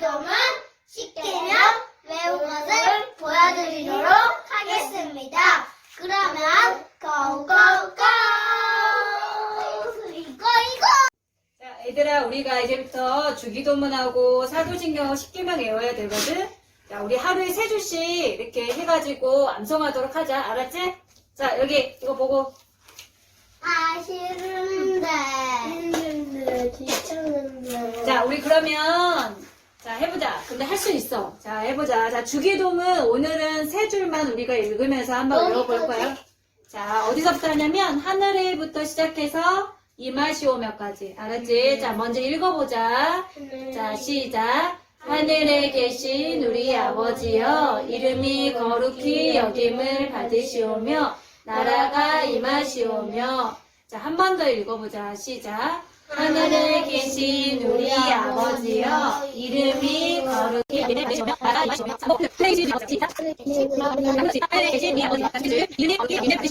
주기도문 쉽게면 외운 것을 보여드리도록 하겠습니다. 그러면 고고고! 이거 이거! 자, 얘들아, 우리가 이제부터 주기도문하고 사도신경 10개명 외워야 되거든? 자, 우리 하루에 세 줄씩 이렇게 해가지고 암송하도록 하자. 알았지? 자, 여기 이거 보고. 아 싫은데 힘든데 귀찮은데 자, 우리 그러면, 자, 해보자. 근데 할 수 있어. 자, 해보자. 자, 주기도문 오늘은 세 줄만 우리가 읽으면서 한번 외워볼 거예요. 자, 어디서부터 하냐면, 하늘에부터 시작해서 이마시오며까지. 알았지? 자, 먼저 읽어보자. 자, 시작. 하늘에 계신 우리 아버지여, 이름이 거룩히 여김을 받으시오며, 나라가 임하시오며. 자, 한 번 더 읽어보자. 시작. 하늘에 계신 우리 아버지여, 이름이 거룩히. 하늘에 계신 우리 아버지여, 이름이 거룩히. 하늘에 계신 우리 이름이 거룩히 우리 우리.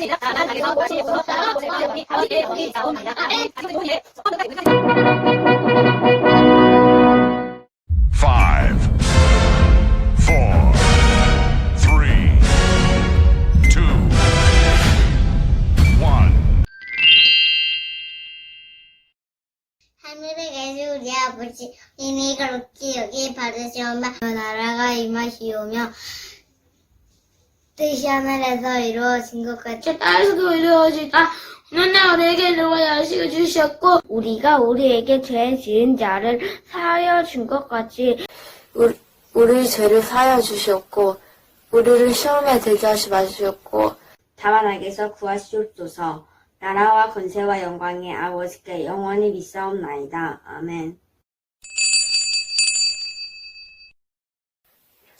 시작. 나라에서 오시고 아버지가 하늘에 계신 우리 아버지 이미 그렇게 여기 받으시오며 나라가 임하시오며 뜻이 하늘에서 이루어진 것 같이 땅에서도 이루어지다. 오늘날 우리에게 이루어 야식을 주셨고 우리가 우리에게 죄 지은 자를 사하여 준 것 같이 우리, 우리 죄를 사하여 주셨고 우리를 시험에 들게 하지 마시었고 다만 악에서 구하시옵소서 나라와 권세와 영광이 아버지께 영원히 믿사옵나이다. 아멘.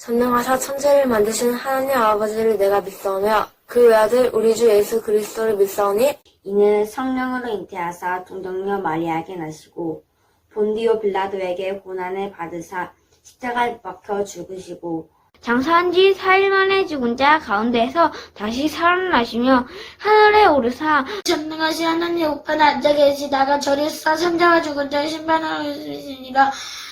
전능하사 천지를 만드신 하나님 아버지를 내가 믿사오며 그 외아들 우리 주 예수 그리스도를 믿사오니 이는 성령으로 잉태하사 동정녀 마리아에게 나시고 본디오 빌라도에게 고난을 받으사 십자가에 박혀 죽으시고 장사한 지 4일 만에 죽은 자 가운데서 다시 살아나시며 하늘에 오르사 전능하신 하나님 우편에 앉아 계시다가 저리사 산자와 죽은 자의 심판하러 오시니라.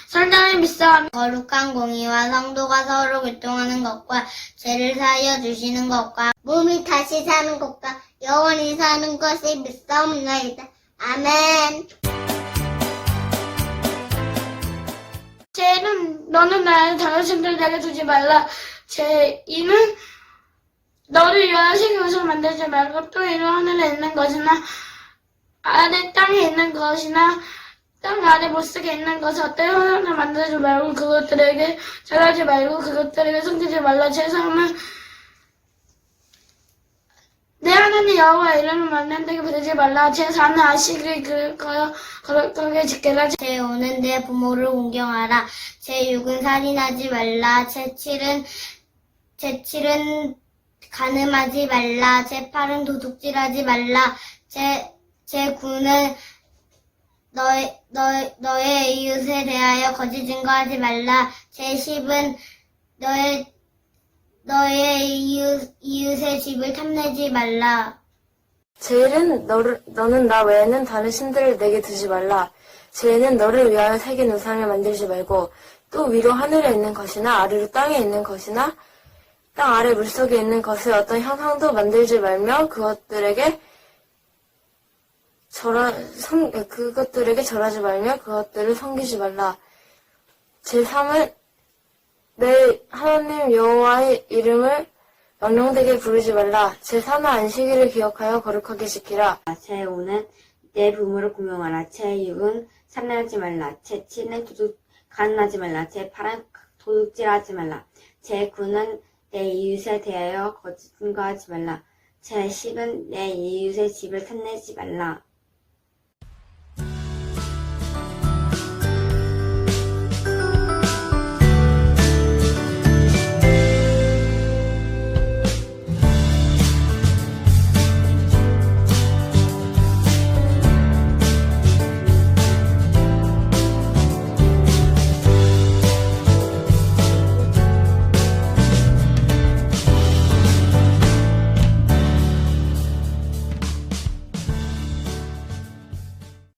설당을 믿사오며 거룩한 공의와 성도가 서로 교통하는 것과 죄를 사하여 주시는 것과 몸이 다시 사는 것과 영원히 사는 것이 믿사옵나이다. 아멘. 죄는 너는 나의 자존심들 내게 두지 말라. 제 이는 너를 위하여 세계에서 만들지 말고 또 이는 하늘에 있는 것이나 아래 땅에 있는 것이나 땅 아래 못쓰게 있는 것을 하나를 만들지 말고 그것들에게 절하지 말고 그것들에게 숨기지 말라. 제 삶은 내 하나님 여호와 이름을 만난다게 부르지 말라. 제 사는 아시기 그거여 거룩하게 지켜라. 제 오는 내 부모를 공경하라. 제 육은 살인하지 말라. 제 칠은 제 칠은 가늠하지 말라. 제 팔은 도둑질하지 말라. 제 제 구는 너의 너 너의 이웃에 대하여 거짓 증거하지 말라. 제 십은 너의 너의 이웃 이웃의 집을 탐내지 말라. 제일은 너를, 너는 나 외에는 다른 신들을 내게 두지 말라. 제일은 너를 위하여 새긴 우상을 만들지 말고 또 위로 하늘에 있는 것이나 아래로 땅에 있는 것이나 땅 아래 물속에 있는 것을 어떤 형상도 만들지 말며 그것들에게 절하, 성, 그것들에게 절하지 말며 그것들을 섬기지 말라. 제3은 내 하나님 여호와의 이름을 명령되게 부르지 말라. 제4는 안식일을 기억하여 거룩하게 지키라. 제5는 내 부모를 공경하라. 제6은 살인하지 말라. 제7은 도둑, 가난하지 말라. 제8은 도둑질하지 말라. 제9는 내 이웃에 대하여 거짓 증거하지 말라. 제10은 내 이웃의 집을 탐내지 말라.